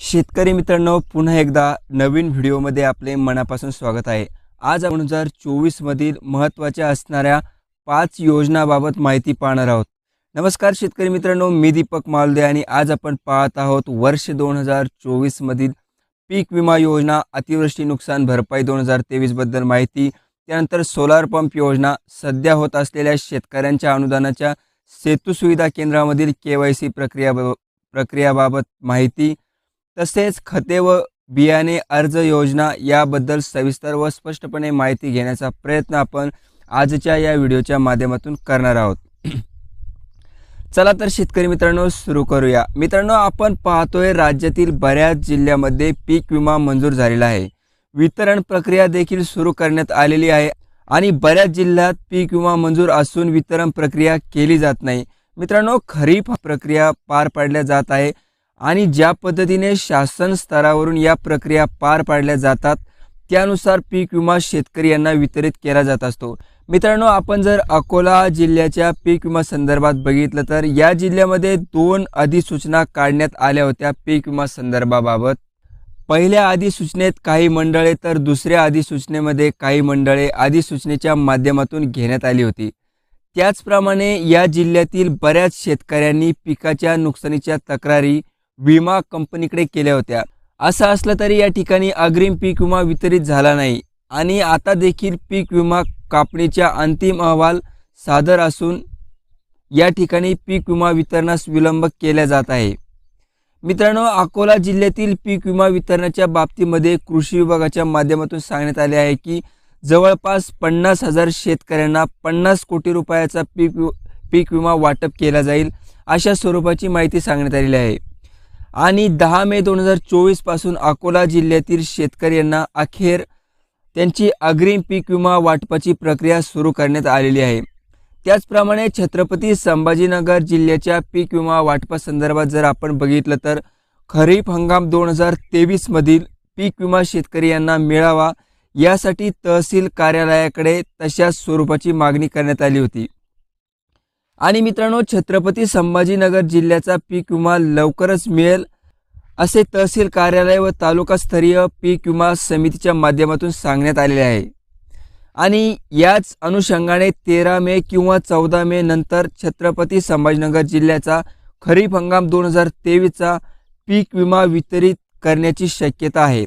शेतकरी मित्रांनो पुन्हा एकदा नवीन व्हिडिओमध्ये आपले मनापासून स्वागत आहे. आज दोन हजार चोवीसमधील महत्त्वाच्या असणाऱ्या पाच योजनाबाबत माहिती पाहणार आहोत. नमस्कार शेतकरी मित्रांनो मी दीपक मालदे आणि आज आपण पाहत आहोत वर्ष दोन हजार चोवीसमधील पीक विमा योजना अतिवृष्टी नुकसान भरपाई दोन हजार तेवीसबद्दल माहिती त्यानंतर सोलार पंप योजना सध्या होत असलेल्या शेतकऱ्यांच्या अनुदानाच्या सेतू सुविधा केंद्रामधील के वाय सी प्रक्रिया प्रक्रियाबाबत माहिती तसेच खते व बियाणे अर्ज योजना याबद्दल सविस्तर व स्पष्टपणे माहिती घेण्याचा प्रयत्न आपण आजच्या या व्हिडिओच्या माध्यमातून करणार आहोत. चला तर शेतकरी मित्रांनो सुरू करूया. मित्रांनो आपण पाहतोय राज्यातील बऱ्याच जिल्ह्यामध्ये पीक विमा मंजूर झालेला आहे. वितरण प्रक्रिया देखील सुरू करण्यात आलेली आहे आणि बऱ्याच जिल्ह्यात पीक विमा मंजूर असून वितरण प्रक्रिया केली जात नाही. मित्रांनो खरीप प्रक्रिया पार पाडल्या जात आहे. आणि ज्या पद्धतीने शासन स्तरावरून या प्रक्रिया पार पाडल्या जातात त्यानुसार पीक विमा शेतकरी यांना वितरित केला जात असतो. मित्रांनो आपण जर अकोला जिल्ह्याच्या पीक विमा संदर्भात बघितलं तर या जिल्ह्यामध्ये दोन अधिसूचना काढण्यात आल्या होत्या पीक विमा संदर्भाबाबत. पहिल्या अधिसूचनेत काही मंडळे तर दुसऱ्या अधिसूचनेमध्ये काही मंडळे अधिसूचनेच्या माध्यमातून घेण्यात आली होती. त्याचप्रमाणे या जिल्ह्यातील बऱ्याच शेतकऱ्यांनी पिकाच्या नुकसानीच्या तक्रारी विमा कंपनीकडे केल्या होत्या. असं असलं तरी या ठिकाणी अग्रिम पीक विमा वितरित झाला नाही. आणि आता देखील पीक विमा कापणीच्या अंतिम अहवाल सादर असून या ठिकाणी पीक विमा वितरणास विलंब केला जात आहे. मित्रांनो अकोला जिल्ह्यातील पीक विमा वितरणाच्या बाबतीमध्ये कृषी विभागाच्या माध्यमातून सांगण्यात आले आहे की जवळपास पन्नास हजार शेतकऱ्यांना पन्नास कोटी रुपयाचा पीक वि पीक विमा वाटप केला जाईल अशा स्वरूपाची माहिती सांगण्यात आलेली आहे. आणि दहा मे दोन हजार चोवीसपासून अकोला जिल्ह्यातील शेतकऱ्यांना अखेर त्यांची अग्रिम पीक विमा वाटपाची प्रक्रिया सुरू करण्यात आलेली आहे. त्याचप्रमाणे छत्रपती संभाजीनगर जिल्ह्याच्या पीक विमा वाटपासंदर्भात जर आपण बघितलं तर खरीप हंगाम दोन हजार तेवीसमधील पीक विमा शेतकरी यांना मिळावा यासाठी तहसील कार्यालयाकडे तशाच स्वरूपाची मागणी करण्यात आली होती. आणि मित्रांनो छत्रपती संभाजीनगर जिल्ह्याचा पीक विमा लवकरच मिळेल असे तहसील कार्यालय व तालुकास्तरीय पीक विमा समितीच्या माध्यमातून सांगण्यात आलेले आहे. आणि याच अनुषंगाने तेरा मे किंवा चौदा मे नंतर छत्रपती संभाजीनगर जिल्ह्याचा खरीप हंगाम दोन हजार तेवीसचा पीक विमा वितरित करण्याची शक्यता आहे.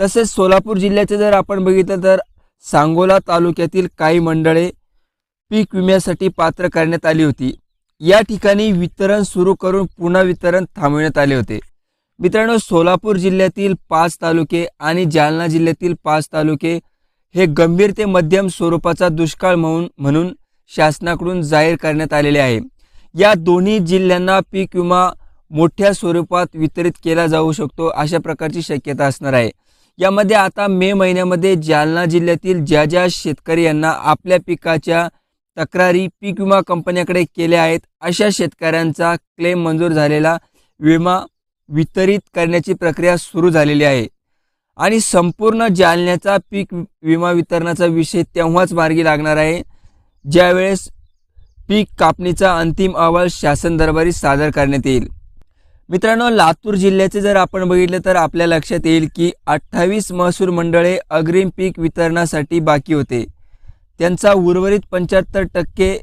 तसेच सोलापूर जिल्ह्याचे जर आपण बघितलं तर सांगोला तालुक्यातील काही मंडळे पीक विम्यासाठी पात्र करण्यात आली होती. या ठिकाणी वितरण सुरू करून पुन्हा वितरण थांबवण्यात आले होते. मित्रांनो सोलापूर जिल्ह्यातील पाच तालुके आणि जालना जिल्ह्यातील पाच तालुके हे गंभीर ते मध्यम स्वरूपाचा दुष्काळ म्हणून म्हणून शासनाकडून जाहीर करण्यात आलेले आहे. या दोन्ही जिल्ह्यांना पीक विमा मोठ्या स्वरूपात वितरित केला जाऊ शकतो अशा प्रकारची शक्यता असणार आहे. यामध्ये आता मे महिन्यामध्ये जालना जिल्ह्यातील ज्या ज्या शेतकरी यांना आपल्या पिकाच्या तक्रारी पीक विमा कंपन्याकडे केल्या आहेत. अशा शेतकऱ्यांचा क्लेम मंजूर झालेला विमा वितरित करण्याची प्रक्रिया सुरू झालेली आहे. आणि संपूर्ण जालन्याचा पीक विमा वितरणाचा विषय तेव्हाच मार्गी लागणार आहे. ज्यावेळेस पीक कापणीचा अंतिम अहवाल शासन दरबारी सादर करण्यात येईल. मित्रांनो लातूर जिल्ह्याचे जर आपण बघितलं तर आपल्या लक्षात येईल की अठ्ठावीस महसूल मंडळे अग्रिम पीक वितरणासाठी बाकी होते. त्यांचा उर्वरित पंच्याहत्तर टक्के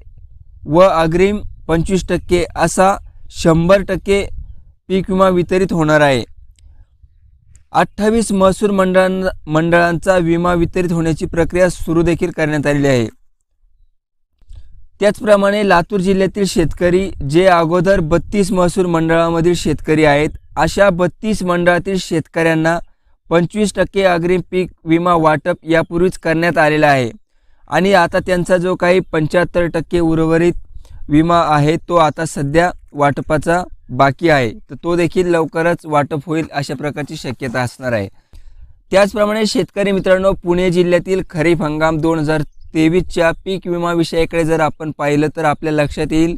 व अग्रिम पंचवीस टक्के असा शंभर टक्के पीक विमा वितरित होणार आहे. अठ्ठावीस महसूल मंडळां मंडळांचा विमा वितरित होण्याची प्रक्रिया सुरू देखील करण्यात आलेली आहे. त्याचप्रमाणे लातूर जिल्ह्यातील शेतकरी जे अगोदर बत्तीस महसूल मंडळामधील शेतकरी आहेत अशा बत्तीस मंडळातील शेतकऱ्यांना पंचवीस टक्के अग्रिम पीक विमा वाटप यापूर्वीच करण्यात आलेला आहे. आणि आता त्यांचा जो काही पंच्याहत्तर टक्के उर्वरित विमा आहे तो आता सध्या वाटपाचा बाकी आहे. तर तो देखील लवकरच वाटप होईल अशा प्रकारची शक्यता असणार आहे. त्याचप्रमाणे शेतकरी मित्रांनो पुणे जिल्ह्यातील खरीप हंगाम दोन हजार तेवीसच्या पीक विमा विषयाकडे जर आपण पाहिलं तर आपल्या लक्षात येईल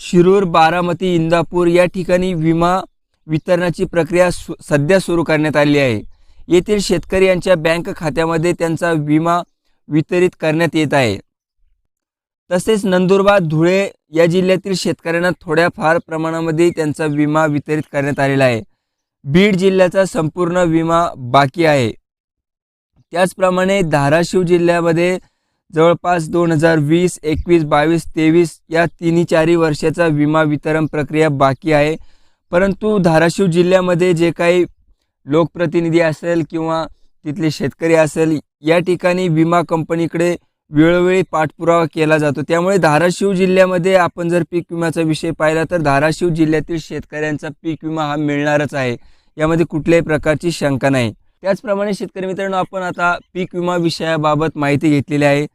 शिरूर बारामती इंदापूर या ठिकाणी विमा वितरणाची प्रक्रिया सु सध्या सुरू करण्यात आली आहे. येथील शेतकरी यांच्या बँक खात्यामध्ये त्यांचा विमा वितरित करण्यात येत आहे. तसेच नंदुरबार धुळे या जिल्ह्यातील शेतकऱ्यांना थोड्याफार प्रमाणामध्ये त्यांचा विमा वितरित करण्यात आलेला आहे. बीड जिल्ह्याचा संपूर्ण विमा बाकी आहे. त्याचप्रमाणे धाराशिव जिल्ह्यामध्ये जवळपास दोन हजार वीस एकवीस बावीस तेवीस या तिन्ही चारही वर्षाचा विमा वितरण प्रक्रिया बाकी आहे. परंतु धाराशिव जिल्ह्यामध्ये जे काही लोकप्रतिनिधी असेल किंवा तिथले शेतकरी असेल या ठिकाणी विमा कंपनीकडे वेळोवेळी पाठपुरावा केला जातो. त्यामुळे धाराशिव जिल्ह्यामध्ये आपण जर पीक विम्याचा विषय पाहिला तर धाराशिव जिल्ह्यातील शेतकऱ्यांचा पीक विमा हा मिळणारच आहे. यामध्ये कुठल्याही प्रकारची शंका नाही. त्याचप्रमाणे शेतकरी मित्रांनो आपण आता पीक विमा विषयाबाबत माहिती घेतलेली आहे.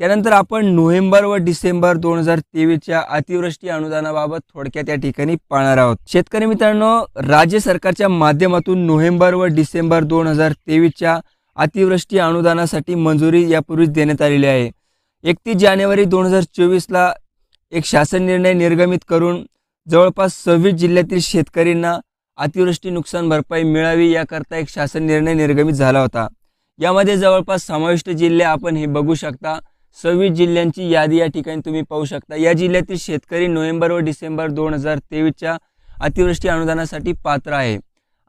त्यानंतर आपण नोव्हेंबर व डिसेंबर दोन हजार तेवीसच्या अतिवृष्टी अनुदानाबाबत थोडक्यात या ठिकाणी पाहणार आहोत. शेतकरी मित्रांनो राज्य सरकारच्या माध्यमातून नोव्हेंबर व डिसेंबर दोन हजार तेवीसच्या अतिवृष्टी अनुदानासाठी मंजुरी यापूर्वीच देण्यात आलेली आहे. एकतीस जानेवारी दोन हजार चोवीसला एक शासन निर्णय निर्गमित करून जवळपास सव्वीस जिल्ह्यातील शेतकऱ्यांना अतिवृष्टी नुकसान भरपाई मिळावी याकरता एक शासन निर्णय निर्गमित झाला होता. यामध्ये जवळपास समाविष्ट जिल्हे आपण हे बघू शकता. सव्वीस जिल्ह्यांची यादी या ठिकाणी तुम्ही पाहू शकता. या जिल्ह्यातील शेतकरी नोव्हेंबर व डिसेंबर दोन हजार तेवीसच्या अतिवृष्टी अनुदानासाठी पात्र आहे.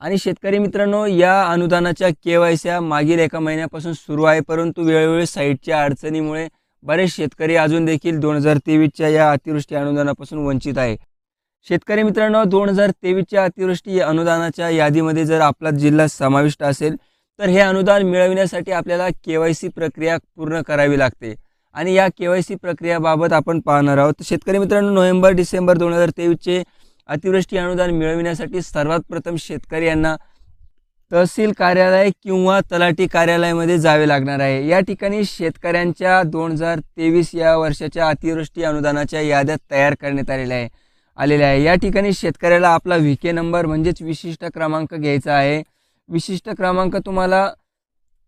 आणि शेतकरी मित्रांनो या अनुदानाच्या के वाय सी मागील एका महिन्यापासून सुरू आहे परंतु वेळोवेळी साईटच्या अडचणीमुळे बरेच शेतकरी अजून देखील दोन हजार तेवीसच्या या अतिवृष्टी अनुदानापासून वंचित आहे. शेतकरी मित्रांनो दोन हजार तेवीसच्या अतिवृष्टी अनुदानाच्या यादीमध्ये जर आपला जिल्हा समाविष्ट असेल तर हे अनुदान मिळविण्यासाठी आपल्याला के वाय सी प्रक्रिया पूर्ण करावी लागते. आणि या के वाय सी प्रक्रियाबाबत आपण पाहणार आहोत. शेतकरी मित्रांनो नोव्हेंबर डिसेंबर दोन हजार तेवीसचे अतिवृष्टी अनुदान मिळविण्यासाठी सर्वात प्रथम शेतकरी यांना तहसील कार्यालय किंवा तलाठी कार्यालयामध्ये जावे लागणार आहे. या ठिकाणी शेतकऱ्यांच्या दोन हजार तेवीस या वर्षाच्या अतिवृष्टी अनुदानाच्या याद्या तयार करण्यात आलेल्या आहे आलेल्या आहे. या ठिकाणी शेतकऱ्याला आपला व्ही के नंबर म्हणजेच विशिष्ट क्रमांक घ्यायचा आहे. विशिष्ट क्रमांक तुम्हाला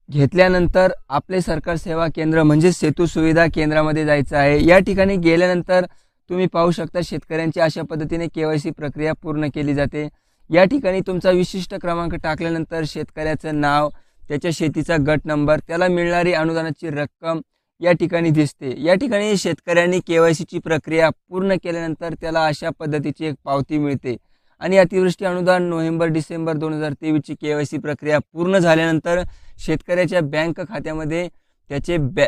घेतल्यानंतर आपले सरकार सेवा केंद्र म्हणजे सेतू सुविधा केंद्रामध्ये जायचं आहे. या ठिकाणी गेल्यानंतर तुम्ही पाहू शकता शेतकऱ्यांची अशा पद्धतीने के वाय सी प्रक्रिया पूर्ण केली जाते. या ठिकाणी तुमचा विशिष्ट क्रमांक टाकल्यानंतर शेतकऱ्याचं नाव त्याच्या शेतीचा गट नंबर त्याला मिळणारी अनुदानाची रक्कम या ठिकाणी दिसते. या ठिकाणी शेतकऱ्यांनी के वाय सीची प्रक्रिया पूर्ण केल्यानंतर त्याला अशा पद्धतीची एक पावती मिळते. आणि अतिवृष्टी अनुदान नोव्हेंबर डिसेंबर दोन हजार तेवीसची के वाय सी प्रक्रिया पूर्ण झाल्यानंतर शेतकऱ्याच्या बँक खात्यामध्ये त्याचे बॅ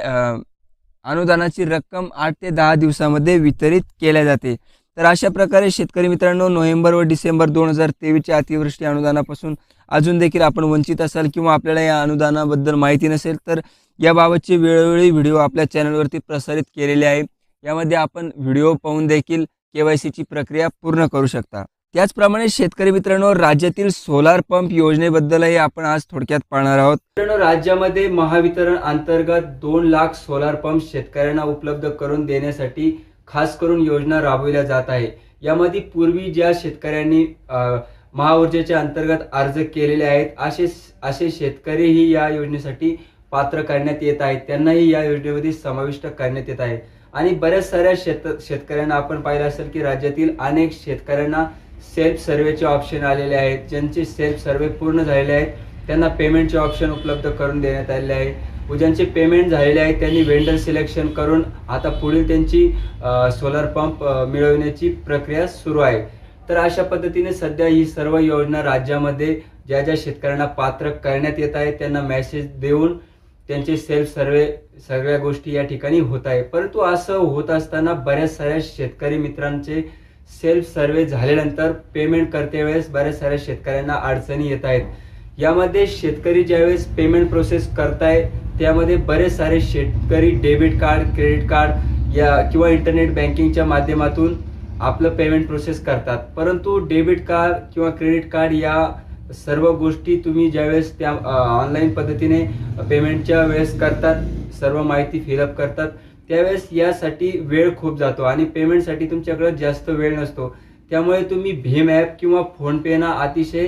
अनुदानाची रक्कम आठ ते दहा दिवसामध्ये वितरित केल्या जाते. तर अशा प्रकारे शेतकरी मित्रांनो नोव्हेंबर व डिसेंबर दोन हजार तेवीसच्या अतिवृष्टी अनुदानापासून अजून देखील आपण वंचित असाल किंवा आपल्याला या अनुदानाबद्दल माहिती नसेल तर याबाबतचे वेळोवेळी व्हिडिओ आपल्या चॅनलवरती प्रसारित केलेले आहे. यामध्ये आपण व्हिडिओ पाहून देखील के वाय सीची प्रक्रिया पूर्ण करू शकता. त्याचप्रमाणे शेतकरी मित्रांनो राज्यातील सोलार पंप योजनेबद्दलही आपण आज थोडक्यात पाहणार आहोत. मित्रांनो राज्यामध्ये महावितरण अंतर्गत दोन लाख सोलार पंप शेतकऱ्यांना उपलब्ध करून देण्यासाठी खास करून योजना राबविल्या जात आहे. यामध्ये पूर्वी ज्या शेतकऱ्यांनी महाऊर्जेच्या अंतर्गत अर्ज केलेले आहेत असे असे शेतकरीही या योजनेसाठी पात्र करण्यात येत आहेत. त्यांनाही या योजनेमध्ये समाविष्ट करण्यात येत आहे. आणि बऱ्याच साऱ्या शेत शेतकऱ्यांना आपण पाहिलं असेल की राज्यातील अनेक शेतकऱ्यांना सेल्फ सर्वेचे ऑप्शन आलेले आहेत. ज्यांचे सेल्फ सर्वे पूर्ण झालेले आहेत त्यांना पेमेंटचे ऑप्शन उपलब्ध करून देण्यात आलेले आहे. व ज्यांचे पेमेंट झालेले आहे त्यांनी वेंडर सिलेक्शन करून आता पुढील त्यांची सोलर पंप मिळवण्याची प्रक्रिया सुरू आहे. तर अशा पद्धतीने सध्या ही सर्व योजना राज्यामध्ये ज्या ज्या शेतकऱ्यांना पात्र करण्यात येत आहे त्यांना मेसेज देऊन त्यांचे सेल्फ सर्वे सगळ्या गोष्टी या ठिकाणी होत आहे. परंतु असं होत असताना बऱ्याच साऱ्या शेतकरी मित्रांचे सेल्फ सर्वे झाल्यानंतर पेमेंट करते वेळेस बऱ्याच साऱ्या शेतकऱ्यांना अडचणी येत आहेत. यामध्ये शेतकरी ज्यावेळेस पेमेंट प्रोसेस करताय त्यामध्ये बरेच सारे शेतकरी डेबिट कार्ड क्रेडिट कार्ड या किंवा इंटरनेट बँकिंगच्या माध्यमातून आपलं पेमेंट प्रोसेस करतात. परंतु डेबिट कार्ड किंवा क्रेडिट कार्ड या सर्व गोष्टी तुम्ही ज्यावेळेस त्या ऑनलाईन पद्धतीने पेमेंटच्या वेळेस करतात सर्व माहिती फिलअप करतात त्यावेळेस यासाठी वेळ खूप जातो आणि पेमेंटसाठी तुमच्याकडे जास्त वेळ नसतो. त्यामुळे तुम्ही भीम ॲप किंवा फोनपेना अतिशय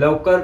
लवकर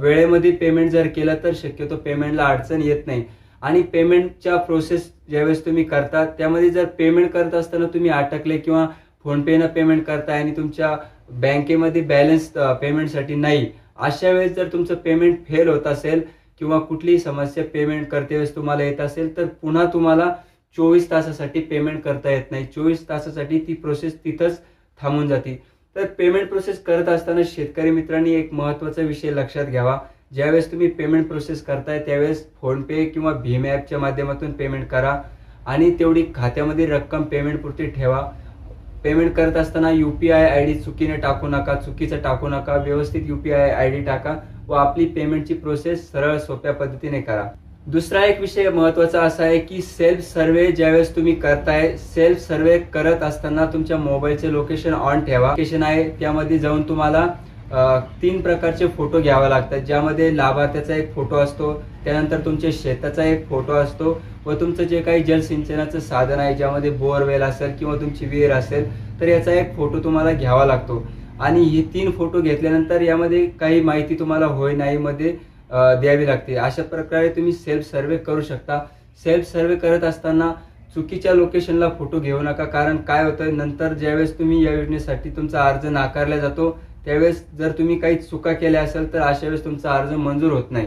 वेळेमध्ये पेमेंट जर केलं तर शक्यतो पेमेंटला अडचण येत नाही. आणि पेमेंटच्या प्रोसेस ज्यावेळेस तुम्ही करता त्यामध्ये जर पेमेंट करत असताना तुम्ही अटकले किंवा फोनपेनं पेमेंट करताय आणि तुमच्या बँकेमध्ये बॅलन्स पेमेंटसाठी नाही अशा वेळेस जर तुमचं पेमेंट फेल होत असेल किंवा कुठलीही समस्या पेमेंट करते वेळेस तुम्हाला येत असेल तर पुन्हा तुम्हाला चोवीस तासासाठी पेमेंट करता येत नाही. चोवीस तासासाठी ती प्रोसेस तिथंच थांबून जाते. तर पेमेंट प्रोसेस करत असताना शेतकरी मित्रांनी एक महत्त्वाचा विषय लक्षात घ्यावा. ज्यावेळेस तुम्ही पेमेंट प्रोसेस करताय त्यावेळेस फोनपे किंवा भीम ॲपच्या माध्यमातून पेमेंट करा आणि तेवढी खात्यामध्ये रक्कम पेमेंटपुरती ठेवा. पेमेंट करत असताना U P I I D चुकीने टाकू नका चुकीचं टाकू नका व्यवस्थित U P I I D टाका. व आपली पेमेंटची प्रोसेस सरळ सोप्या पद्धतीने करा. दुसरा एक विषय महत्त्वाचा असा आहे की सेल्फ सर्वे ज्यावेळेस तुम्ही करताय सेल्फ सर्वे करत असताना तुमच्या मोबाईलचे लोकेशन ऑन ठेवा. लोकेशन आहे त्यामध्ये जाऊन तुम्हाला तीन प्रकारचे फोटो घ्यावे लागतात. ज्यामध्ये लाभार्थ्याचा एक फोटो असतो त्यानंतर तुमच्या शेताचा एक फोटो असतो व तुमचं जे काही जलसिंचनाचं साधन आहे ज्यामध्ये बोअरवेल असेल किंवा तुमची विहीर असेल तर याचा एक फोटो तुम्हाला घ्यावा लागतो. आणि हे तीन फोटो घेतल्यानंतर यामध्ये काही माहिती तुम्हाला होय नाही मध्ये द्यावी लागते. अशा प्रकारे तुम्ही सेल्फ सर्वे करू शकता. सेल्फ सर्वे करत असताना चुकीच्या लोकेशनला फोटो घेऊ नका. कारण काय होतं नंतर ज्यावेळेस तुम्ही या योजनेसाठी तुमचा अर्ज नाकारला जातो त्यावेळेस जर तुम्ही काही चुका केल्या असेल तर अशा वेळेस तुमचा अर्ज मंजूर होत नाही.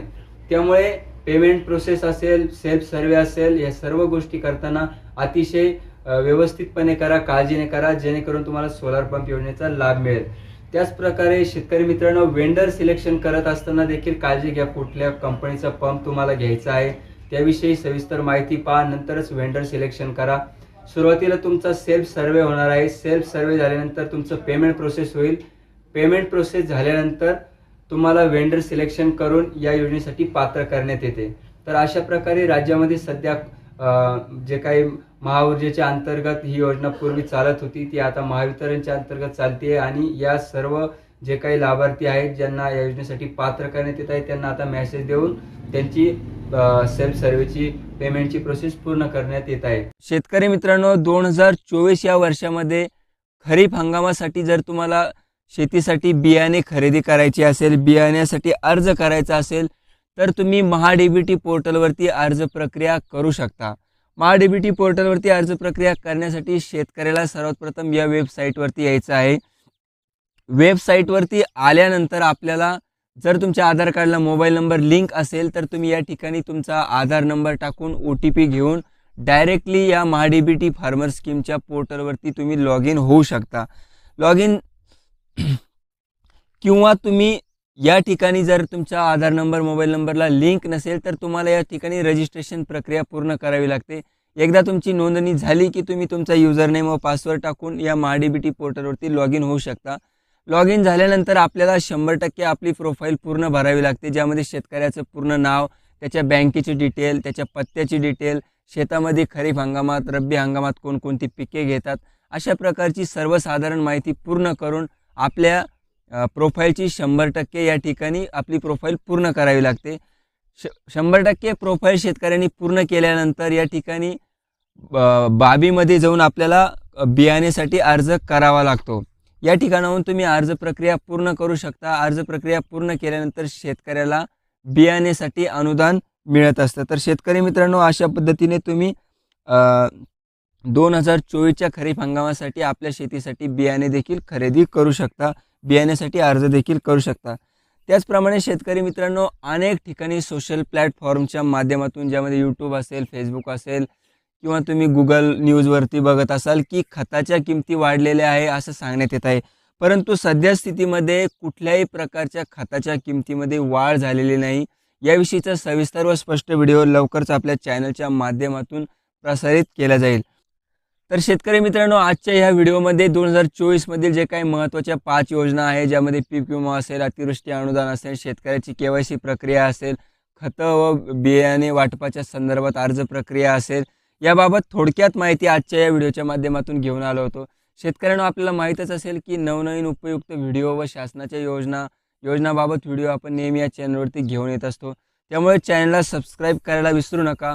त्यामुळे पेमेंट प्रोसेस असेल सेल्फ सर्वे असेल या सर्व गोष्टी करताना अतिशय व्यवस्थितपणे करा काळजीने करा जेणेकरून तुम्हाला सोलार पंप योजनेचा लाभ मिळेल. त्याच प्रकारे शेतकरी मित्रांनो वेंडर सिलेक्शन करत असताना देखील काळजी घ्या. कुठल्या कंपनीचा पंप तुम्हाला घ्यायचा आहे त्याविषयी सविस्तर माहिती पहा. नंतरच वेंडर सिलेक्शन करा. सुरुवातीला तुमचा सेल्फ सर्वे होणार आहे. सेल्फ सर्वे झाल्यानंतर तुमचं पेमेंट प्रोसेस होईल. पेमेंट प्रोसेस झाल्यानंतर तुम्हाला वेंडर सिलेक्शन करून या योजनेसाठी पात्र करण्यात येते. तर अशा प्रकारे राज्यामध्ये सध्या जे काही महाऊर्जेच्या अंतर्गत ही योजना पूर्वी चालत होती ती आता महावितरणच्या अंतर्गत चालते आणि या सर्व जे काही लाभार्थी आहेत ज्यांना या योजनेसाठी पात्र करण्यात येत आहे त्यांना आता मेसेज देऊन त्यांची सेल्फ सर्व्हेची पेमेंटची प्रोसेस पूर्ण करण्यात येत आहे. शेतकरी मित्रांनो दोन हजार चोवीस या वर्षामध्ये खरीप हंगामासाठी जर तुम्हाला शेतीसाठी बियाणे खरेदी करायची असेल बियाण्यासाठी अर्ज करायचा असेल तर तुम्ही महाडीबीटी पोर्टलवरती अर्ज प्रक्रिया करू शकता. महाडीबीटी पोर्टलवरती अर्ज प्रक्रिया करण्यासाठी शेतकऱ्याला सर्वात प्रथम या वेबसाईटवरती यायचं आहे. वेबसाईटवरती आल्यानंतर आपल्याला जर तुमच्या आधार कार्डला मोबाईल नंबर लिंक असेल तर तुम्ही या ठिकाणी तुमचा आधार नंबर टाकून ओ टी पी घेऊन डायरेक्टली या महाडीबीटी फार्मर स्कीमच्या पोर्टलवरती तुम्ही लॉग इन होऊ शकता. लॉग इन किंवा तुम्ही या ठिकाणी जर तुमचा आधार नंबर मोबाईल नंबरला लिंक नसेल तर तुम्हाला या ठिकाणी रजिस्ट्रेशन प्रक्रिया पूर्ण करावी लागते. एकदा तुमची नोंदणी झाली की तुम्ही तुमचा युजर नेम व पासवर्ड टाकून या महाडीबीटी पोर्टलवरती लॉग इन होऊ शकता. लॉग इन झाल्यानंतर आपल्याला शंभर टक्के आपली प्रोफाईल पूर्ण भरावी लागते ज्यामध्ये शेतकऱ्याचं पूर्ण नाव त्याच्या बँकेची डिटेल त्याच्या पत्त्याची डिटेल शेतामध्ये खरीप हंगामात रब्बी हंगामात कोणकोणती पिके घेतात अशा प्रकारची सर्वसाधारण माहिती पूर्ण करून आपल्या प्रोफाईलची शंभर टक्के या ठिकाणी आपली प्रोफाईल पूर्ण करावी लागते. श शंभर टक्के प्रोफाईल शेतकऱ्यांनी पूर्ण केल्यानंतर या ठिकाणी ब- बाबीमध्ये जाऊन आपल्याला बियाणेसाठी अर्ज करावा लागतो. या ठिकाणाहून तुम्ही अर्ज प्रक्रिया पूर्ण करू शकता. अर्ज प्रक्रिया पूर्ण केल्यानंतर शेतकऱ्याला बियाणेसाठी अनुदान मिळत असतं. तर शेतकरी मित्रांनो अशा पद्धतीने तुम्ही दोन हजार चोवीसच्या खरीप हंगामासाठी आपल्या शेतीसाठी बियाणे देखील खरेदी करू शकता. बियाण्यासाठी अर्ज देखील करू शकता. त्याचप्रमाणे शेतकरी मित्रांनो अनेक ठिकाणी सोशल प्लॅटफॉर्मच्या माध्यमातून ज्यामध्ये यूट्यूब असेल फेसबुक असेल किंवा तुम्ही गुगल न्यूजवरती बघत असाल की खताच्या किमती वाढलेल्या आहे असं सांगण्यात येत आहे. परंतु सध्या स्थितीमध्ये कुठल्याही प्रकारच्या खताच्या किमतीमध्ये वाढ झालेली नाही. याविषयीचा सविस्तर व स्पष्ट व्हिडिओ लवकरच आपल्या चॅनलच्या माध्यमातून प्रसारित केला जाईल. तर शेतकरी मित्रांनो आजच्या ह्या व्हिडिओमध्ये दोन हजार चोवीसमधील जे काही महत्त्वाच्या पाच योजना आहे ज्यामध्ये पीक विमा असेल अतिवृष्टी अनुदान असेल शेतकऱ्याची के वाय सी प्रक्रिया असेल खतं व बियाणे वाटपाच्या संदर्भात अर्ज प्रक्रिया असेल याबाबत थोडक्यात माहिती आजच्या या व्हिडिओच्या माध्यमातून घेऊन आलो होतो. शेतकऱ्यांना आपल्याला माहीतच असेल की नवनवीन उपयुक्त व्हिडिओ व शासनाच्या योजना योजनाबाबत व्हिडिओ आपण नेहमी या चॅनलवरती घेऊन येत असतो. त्यामुळे चॅनलला सबस्क्राईब करायला विसरू नका.